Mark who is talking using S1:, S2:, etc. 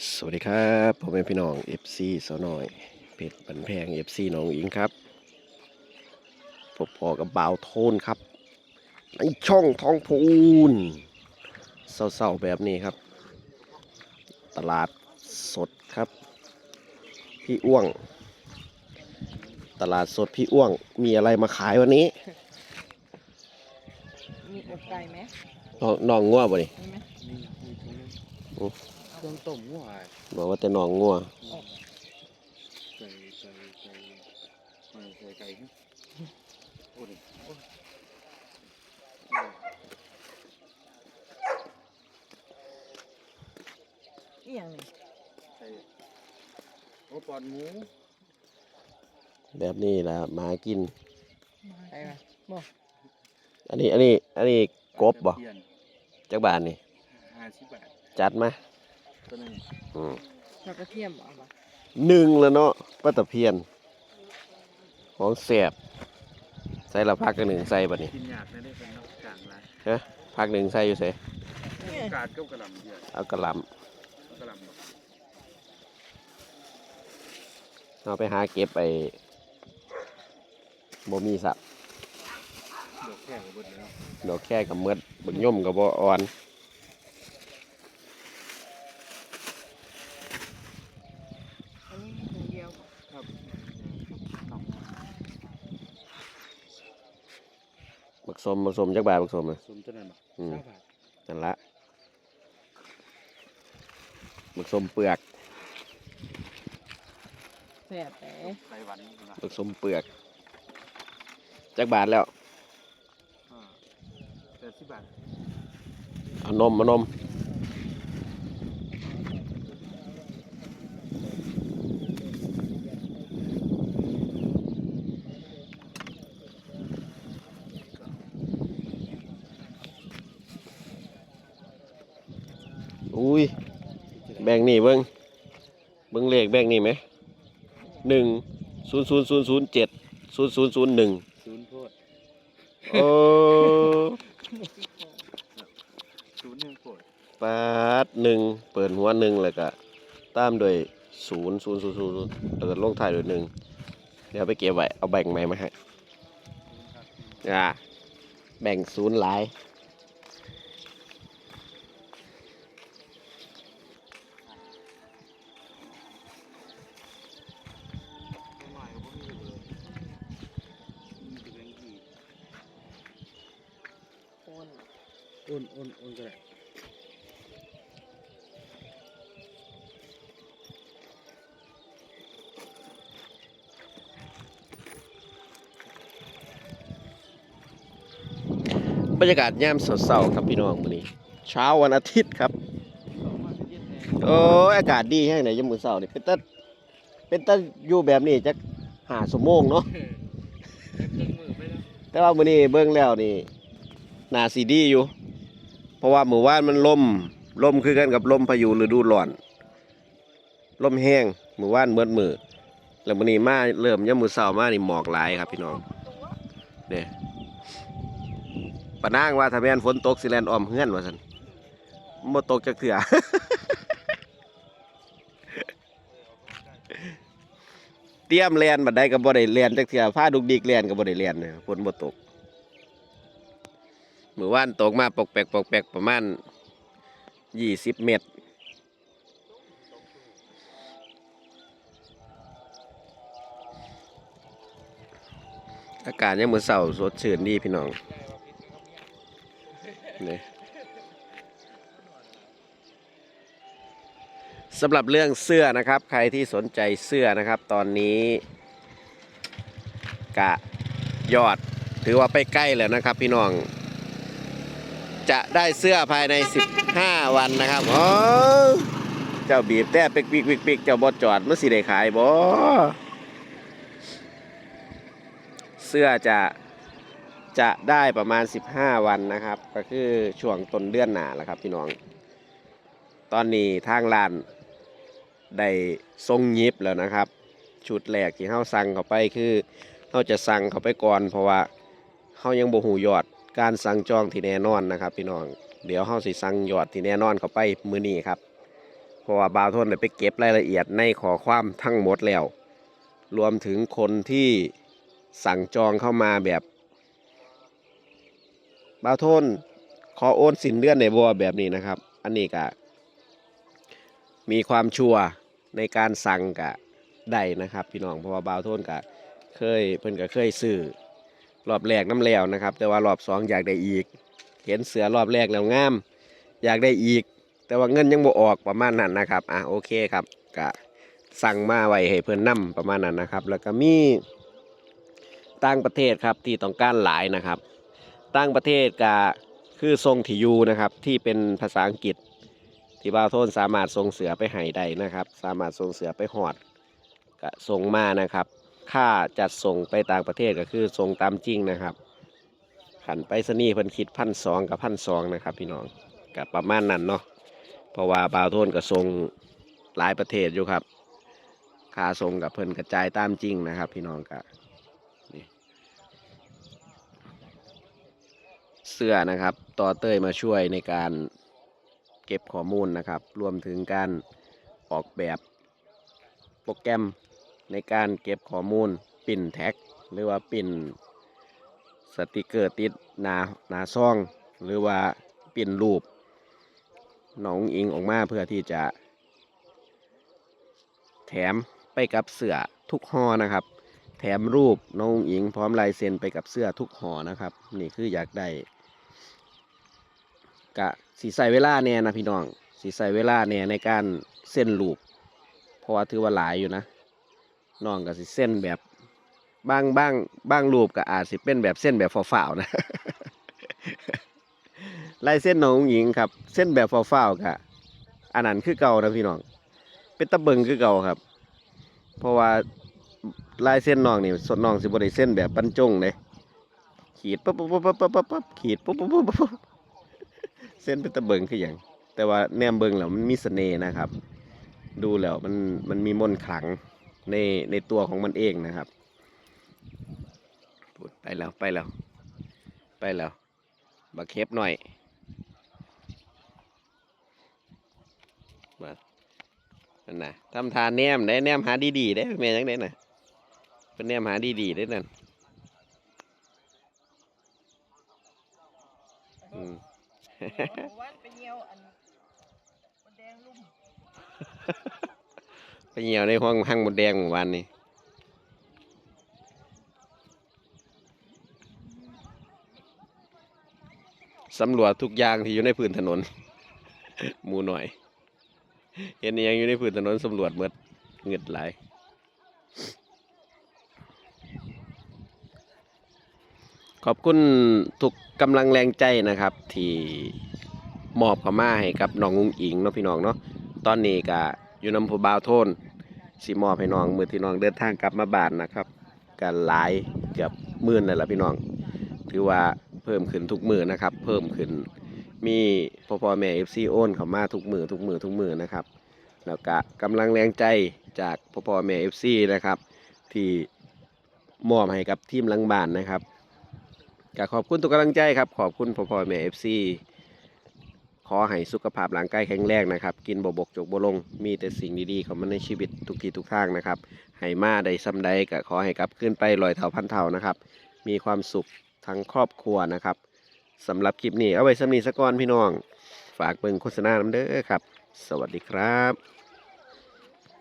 S1: สวัสดีครับผมเป็นพี่น้อง FC สาวน้อยเพชรบันแพง FC น้องอิงครับพบพอกับบ่าวโทนครับในช่องทองพูนเศร้าๆแบบนี้ครับ ตลาดสดครับ พี่อ้วง ตลาดสดพี่อ้วงมีอะไรมาขายวันนี้
S2: มีอกไก่ไหม
S1: น้องน้องงัวบ่นี่
S2: มีไหม
S3: มีมีตรงนี้
S1: โอ้
S3: เครื่องต้มหัว
S1: บอกว่าแต่น้องงัว
S3: ใส่ใส่ใส่ไม่ใส่ไก่ครับโอ้ดิโอ้ย
S2: อีหยังนี่
S3: ใส่โอ้ปอดหมู
S1: แบบนี้ละมากิน
S2: ไปไหมบ่
S1: อันนี้อันนี้อันนี้กบบ่
S3: เทียน
S1: จักบาทนี่
S3: ห้าสิบบาท
S1: จัดมา
S3: ตัวหนึง
S1: อืม
S2: แล้วก็เทียมเอาบ่
S1: หนึ่งแล้วเนาะปลาตะเพียน ของแสบใส่ละพักกันหนึ่งใส่บัดนี้
S3: กินยากนะได้เป็นนอกกลางร้าน
S1: พักหนึ่งใส่อยู่ใส่
S3: กาดกับกระหลำเดียว
S1: เอากระหล
S3: เอากระหลำบอกำ
S1: เอาไปหาเก็บไปบ่มีสับ
S3: ดอกแค่กับเบิดแล้ว
S1: ดอกแค่กับเมดบึงย่อมกับบ่อ่อน
S2: อันนี้มีถุงเดียวบ่
S3: ครับสอง
S1: บัก สมบักสมจักบาทบักสมอะ
S3: สมตัวนั้นบอก
S1: อืม
S3: เก้าบาท
S1: นั่นละบักสมเปลือก
S2: แซ่บแต่
S3: ไต้หวันนี่นะ
S1: บักสมเปลือกจักบาทแล้ว
S3: อ่าแปดสิบบาท
S1: เอานมมานมอุ้ย แบ่งนี่เบิ้งเบิ้งเลขแบ่งนี่ไหมหนึ่งศูนย์ศูนย์ศูนย์ศูนย์เจ็ดศูนย์ศูนย์ศูนย์หนึ่ง
S3: ศูนย์โทษ
S1: โอ้
S3: ศูนย์หนึ่งโทษ
S1: แปดหนึ่งเปิดหัวหนึ่งเลยก็ตามด้วยศูนย์ศูนย์ศูนย์ศูนย์แล้วก็ลงท้ายด้วยหนึ่งเดี๋ยวไปเก็บไว้เอาแบ่งใหม่มาให้อ่าแบ่งศูนย์หลาย
S3: อ
S2: น
S3: โอนโอนก็ได้
S1: บรรยากาศย่มเสาๆครับพี่น้องวันนี้ เช้าวันอาทิตย์ครับ โอ้ยอากาศดีแห้งไหนยามมือเสานี่เป็นตาเป็นตาอยู่แบบนี้จักหาสมงเนาะแต่ว่ามื้อนี้เบิ่งแล้วนี่น่าสิดีอยู่ เพราะว่ามื้อวานมันลมลมคือกันกับลมพายุฤดูร้อนลมแห้งมื้อวานเมืดมือแล้วมื้อนี้มาเริ่มยามมื้อเช้ามานี่หมอกหลายครับพี่น้องเนี่ยปะนางว่าถ้าแม่นฝนตกสิแลนอ้อมเฮือนว่าซั่นบ่ตกจักเทื่อเตรียมแลนบัดใดก็บ่ได้แลนจักเทื่อพาดุกดิกแลนก็บ่ได้แลนเนี่ยฝนบ่ตก มื้อวานตกมาปกแปกปกแปกประมาณ20เมตร อากาศยังมือเช้าสดชื่นดีพี่น้องนี่สำหรับเรื่องเสื้อนะครับ ใครที่สนใจเสื้อนะครับ ตอนนี้ กะยอดถือว่าไปใกล้แล้วนะครับ พี่น้อง จะได้เสื้อภายใน 15 วันนะครับอ๋อเจ้าบีบแต่ปิกปิกปิกปิกเจ้าบอจอดมันสิได้ขายบ่เสื้อจะจะได้ประมาณ 15 วันนะครับ ก็คือช่วงต้นเดือนหนาแหละครับพี่น้อง ตอนนี้ทางร้านได้ทรงยิบแล้วนะครับ ชุดแรกที่เฮาสั่งเข้าไปคือเฮาจะสั่งเข้าไปก่อน เพราะว่าเฮายังบ่หูยอด การสั่งจองที่แน่นอนนะครับ พี่น้องเดี๋ยวเฮาสิสั่งยอดที่แน่นอนเข้าไปมือนี้ครับเพราะว่าบาวทนได้ไปเก็บรายละเอียดในขอความทั้งหมดแล้ว รวมถึงคนที่สั่งจองเข้ามาแบบบาวทนขอโอนสินเดือนในบัวแบบนี้นะครับ อันนี้ก็มีความชัวในการสั่งกะได้นะครับ พี่น้องเพราะว่าบาวทนกะเคยเพิ่นก็เคยซื้อ รอบแรกน้ำแล้วนะครับ แต่ว่ารอบสองอยากได้อีก เห็นเสือรอบแรกแล้วงาม อยากได้อีก แต่ว่าเงินยังบ่ออกประมาณนั้นนะครับอะโอเคครับกะสั่งมาไว้ให้เพิ่อนนํประมาณนั้นนะครับ แล้วก็มีต่างประเทศครับที่ต้องการหลายนะครับต่างประเทศก็คือทรงที่ยูนะครับ ที่เป็นภาษาอังกฤษที่บ่าวโทนสามารถส่งเสือไปให้ได้นะครับ สามารถส่งเสือไปหอดก็ส่งมานะครับ ค่าจัดส่งไปต่างประเทศก็คือส่งตามจริงนะครับขันไปสนีเพิ่นคิดพันสองกับพันสองนะครับ พี่น้องกับประมาณนั้นเนาะเพราะว่าบาวโทนก็ส่งหลายประเทศอยู่ครับค่าส่งกับเพิ่นกระจายตามจริงนะครับ พี่น้องก็นี่เสื้อนะครับต่อเต้ยมาช่วยในการเก็บข้อมูลนะครับ รวมถึงการออกแบบโปรแกรม ในการเก็บข้อมูลปิ่นแท็ก หรือว่าปิ่นสติกเกอร์ติดหนาหนาซอง หรือว่าปิ่นรูปน้องอิงออกมาเพื่อที่จะ แถมไปกับเสื้อทุกห่อนะครับ แถมรูปน้องอิงพร้อมลายเซ็นไปกับเสื้อทุกห่อนะครับ นี่คืออยากได้กะสีใส่เวลาแน่นะพี่น้องสีใส่เวลาแน่ในการเส้นรูปเพราะว่าถือว่าหลายอยู่นะ น้องก็สิเส้นแบบบางบางบางรูปก็อาจสิเป็นแบบเส้นแบบฝ่าวๆนะลายเส้นน้องหญิงครับ เส้นแบบฝ่าวๆก็อันนั้นคือเก่านะพี่น้อง เป็นตะเบิงคือเก่าครับ เพราะว่าลายเส้นน้องนี่ส่วนน้องสิบ่ได้เส้นแบบบรรจงเลยขีดปั๊บปั๊บปั๊บปั๊บปั๊บปั๊บขีดปุ๊บปุ๊บปุ๊บปุ๊บเส้นเป็นตะเบิงคืออย่างแต่ว่าแนมเบิงแล้วมันมีเสน่ห์นะครับ ดูแล้วมันมันมีมนต์ขลัง ในในตัวของมันเองนะครับพูดไปแล้วไปแล้ว ไปแล้วบักเคฟหน่อยมานั่นนะทำทานแนมได้แนมหาดีๆได้แม่ยังได้น่ะเป็นแนมหาดีๆได้นั่นอืม
S2: วันไปเยี่ยวอันมันแดงลุ่ม
S1: ไปเหี่ยวในห้องห้างมดแดงเมื่อวานนี้สำรวจทุกอย่างที่อยู่ในพื้นถนน หมูหน่อย เห็นยังอยู่ในพื้นถนนสำรวจเมื่อเงึดหลายขอบคุณทุกกำลังแรงใจนะครับ ที่มอบข้ามาให้กับน้องอุ้งอิงเนาะพี่น้องเนาะตอนนี้ก็ อยู่นำผู้บาวโทนสิมอบให้น้องมือที่น้องเดินทางกลับมาบ้านนะครับกันหลายเกือบหมื่นเลยล่ะพี่น้อง ถือว่าเพิ่มขึ้นทุกมือนะครับ เพิ่มขึ้นมีพ่อพ่อแม่เอฟซีโอนเข้ามาทุกมือทุกมือทุกมือนะครับแล้วก็กำลังแรงใจจากพ่อพ่อแม่เอฟซีนะครับ ที่มอบให้กับทีมลังบานนะครับก็ขอบคุณทุกกำลังใจครับ ขอบคุณพ่อพ่อแม่เอฟซีข อให้สุขภาพร่างกายแข็งแรงนะครับ กินบวบกจกบวลง มีแต่สิ่งดีๆ เข้ามาในชีวิตทุกทีทุกทางนะครับให้มาได้ซ้ำใดก็ขอให้กลับขึ้นไปลอยเท่าพันเท่านะครับ มีความสุขทั้งครอบครัวนะครับสำหรับคลิปนี้เอาไว้สำนีสะก่อนพี่น้อง ฝากเบิ่งโฆษณาน้ำเด้อครับ สวัสดีครับ